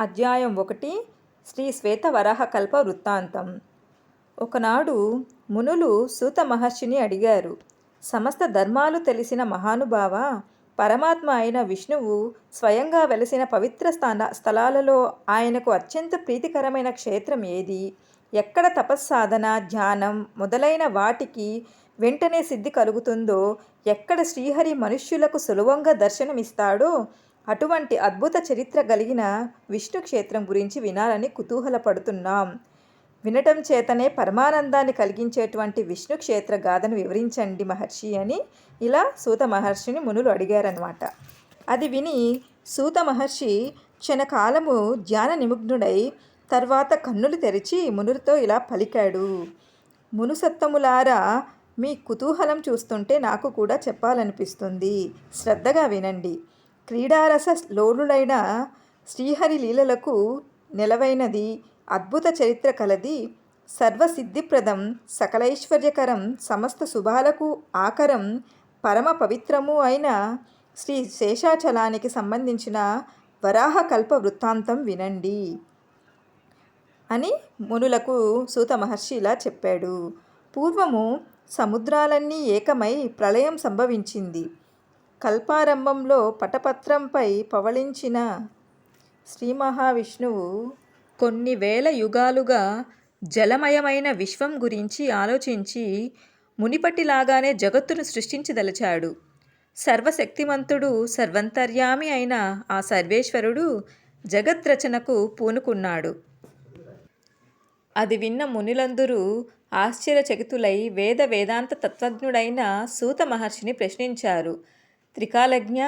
అధ్యాయం ఒకటి శ్రీ శ్వేత వృత్తాంతం. ఒకనాడు మునులు సూత మహర్షిని అడిగారు సమస్త ధర్మాలు తెలిసిన మహానుభావ పరమాత్మ అయిన విష్ణువు స్వయంగా వెలసిన పవిత్ర స్థాన స్థలాలలో ఆయనకు అత్యంత ప్రీతికరమైన క్షేత్రం ఏది? ఎక్కడ తపస్సాధన ధ్యానం మొదలైన వాటికి వెంటనే సిద్ధి కలుగుతుందో ఎక్కడ శ్రీహరి మనుష్యులకు సులభంగా దర్శనమిస్తాడో అటువంటి అద్భుత చరిత్ర కలిగిన విష్ణు క్షేత్రం గురించి వినాలని కుతూహలపడుతున్నాం. వినటం చేతనే పరమానందాన్ని కలిగించేటువంటి విష్ణు క్షేత్ర గాథను వివరించండి మహర్షి అని ఇలా సూత మహర్షిని మునులు అడిగారనమాట అది విని సూత మహర్షి క్షణకాలము ధ్యాన నిమగ్నుడై తర్వాత కన్నులు తెరిచి మునులతో ఇలా పలికాడు. మునుసత్తములారా మీ కుతూహలం చూస్తుంటే నాకు కూడా చెప్పాలనిపిస్తుంది. శ్రద్ధగా వినండి. క్రీడారస లోలుడైన శ్రీహరి లీలలకు నెలవైనది అద్భుత చరిత్ర కలది. సర్వసిద్ధిప్రదం సకలైశ్వర్యకరం సమస్త శుభాలకు ఆకరం పరమ పవిత్రము అయిన శ్రీ శేషాచలానికి సంబంధించిన వరాహ కల్ప వృత్తాంతం వినండి అని మునులకు సూత మహర్షి ఇలా చెప్పాడు. పూర్వము సముద్రాలన్నీ ఏకమై ప్రళయం సంభవించింది. కల్పారంభంలో పటపత్రంపై పవళించిన శ్రీ మహావిష్ణువు కొన్ని వేల యుగాలుగా జలమయమైన విశ్వం గురించి ఆలోచించి మునిపటిలాగానే జగత్తును సృష్టించదలచాడు. సర్వశక్తిమంతుడు సర్వంతర్యామి అయిన ఆ సర్వేశ్వరుడు జగద్రచనకు పూనుకున్నాడు. అది విన్న మునులందరూ ఆశ్చర్యచకితులై వేద వేదాంత తత్వజ్ఞుడైన సూత మహర్షిని ప్రశ్నించారు. త్రికాలజ్ఞ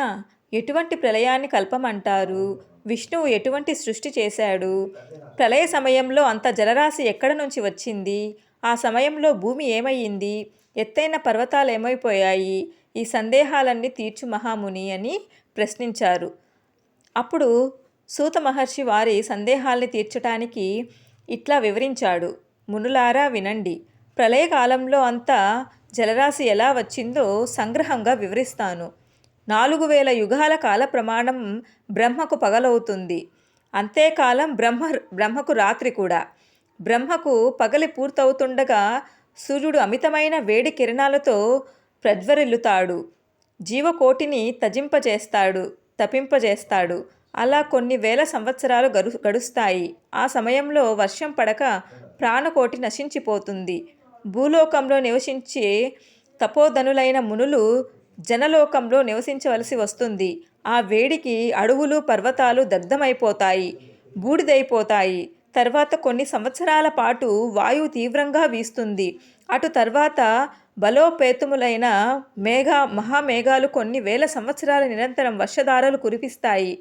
ఎటువంటి ప్రళయాన్ని కల్పమంటారు? విష్ణువు ఎటువంటి సృష్టి చేశాడు? ప్రళయ సమయంలో అంత జలరాశి ఎక్కడ నుంచి వచ్చింది? ఆ సమయంలో భూమి ఏమయ్యింది? ఎత్తైన పర్వతాలు ఏమైపోయాయి? ఈ సందేహాలన్నీ తీర్చు మహాముని అని ప్రశ్నించారు. అప్పుడు సూత మహర్షి వారి సందేహాల్ని తీర్చటానికి ఇట్లా వివరించాడు. మునులారా వినండి. ప్రళయకాలంలో అంతా జలరాశి ఎలా వచ్చిందో సంగ్రహంగా వివరిస్తాను. నాలుగు వేల యుగాల కాల ప్రమాణం బ్రహ్మకు పగలవుతుంది. అంతేకాలం బ్రహ్మ బ్రహ్మకు రాత్రి కూడా. బ్రహ్మకు పగలి పూర్తవుతుండగా సూర్యుడు అమితమైన వేడి కిరణాలతో ప్రజ్వరిల్లుతాడు. జీవకోటిని తజింపజేస్తాడు తపింపజేస్తాడు. అలా కొన్ని వేల సంవత్సరాలు గడు గడుస్తాయి. ఆ సమయంలో వర్షం పడక ప్రాణకోటి నశించిపోతుంది. భూలోకంలో నివసించే తపోధనులైన మునులు జనలోకంలో నివసించవలసి వస్తుంది. ఆ వేడికి అడవులు పర్వతాలు దగ్ధమైపోతాయి బూడిదైపోతాయి. తర్వాత కొన్ని సంవత్సరాల పాటు వాయువు తీవ్రంగా వీస్తుంది. అటు తర్వాత బలోపేతములైన మేఘ మహామేఘాలు కొన్ని వేల సంవత్సరాల నిరంతరం వర్షధారలు కురిపిస్తాయి.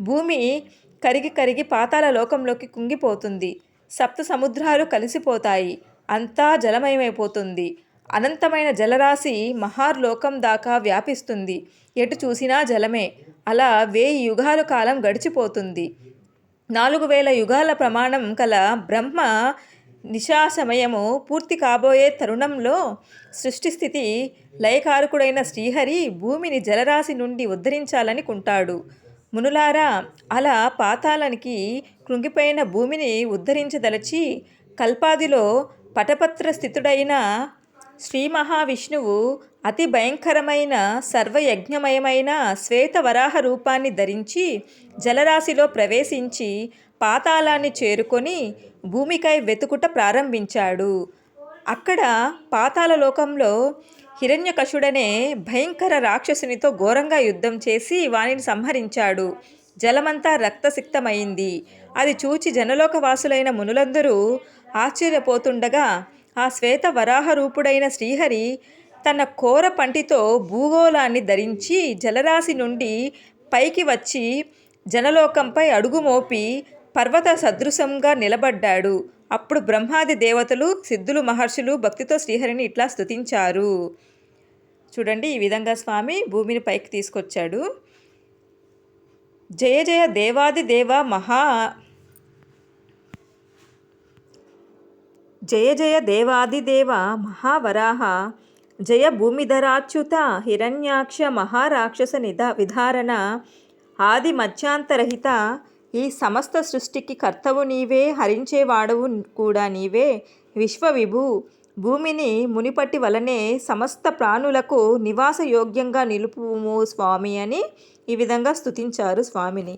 భూమి కరిగి కరిగి పాతాల లోకంలోకి కుంగిపోతుంది. సప్త సముద్రాలు కలిసిపోతాయి. అంతా జలమయమైపోతుంది. అనంతమైన జలరాశి మహార్లోకం దాకా వ్యాపిస్తుంది. ఎటు చూసినా జలమే. అలా వేయి యుగాల కాలం గడిచిపోతుంది. నాలుగు వేల యుగాల ప్రమాణం కల బ్రహ్మ నిశా సమయము పూర్తి కాబోయే తరుణంలో సృష్టిస్థితి లయకారకుడైన శ్రీహరి భూమిని జలరాశి నుండి ఉద్ధరించాలనుకుంటాడు. మునులారా అలా పాతాళానికి కృంగిపోయిన భూమిని ఉద్ధరించదలచి కల్పాదిలో పటపత్ర స్థితుడైన శ్రీ మహావిష్ణువు అతి భయంకరమైన సర్వయజ్ఞమయమైన శ్వేత వరాహ రూపాన్ని ధరించి జలరాశిలో ప్రవేశించి పాతాళాన్ని చేరుకొని భూమికై వెతుకుట ప్రారంభించాడు. అక్కడ పాతాళ లోకంలో హిరణ్యకశుడనే భయంకర రాక్షసునితో ఘోరంగా యుద్ధం చేసి వానిని సంహరించాడు. జలమంతా రక్తసిక్తమైంది. అది చూచి జనలోకవాసులైన మునులందరూ ఆశ్చర్యపోతుండగా ఆ శ్వేత వరాహ రూపుడైన శ్రీహరి తన కోర పంటితో భూగోళాన్ని ధరించి జలరాశి నుండి పైకి వచ్చి జనలోకంపై అడుగు మోపి పర్వత సదృశంగా నిలబడ్డాడు. అప్పుడు బ్రహ్మాది దేవతలు సిద్ధులు మహర్షులు భక్తితో శ్రీహరిని ఇట్లా స్తుతించారు. చూడండి ఈ విధంగా స్వామి భూమిని పైకి తీసుకొచ్చాడు. జయ జయ దేవాది దేవ మహా జయ జయ దేవాదిదేవ మహావరాహ జయ భూమిధరాచ్యుత హిరణ్యాక్ష మహారాక్షస నిధ విధారణ ఆది మధ్యాంతరహిత ఈ సమస్త సృష్టికి కర్తవు నీవే హరించేవాడవు కూడా నీవే విశ్వవిభు భూమిని మునిపటి వలనే సమస్త ప్రాణులకు నివాసయోగ్యంగా నిలుపుము స్వామి అని ఈ విధంగా స్తుతించారు స్వామిని.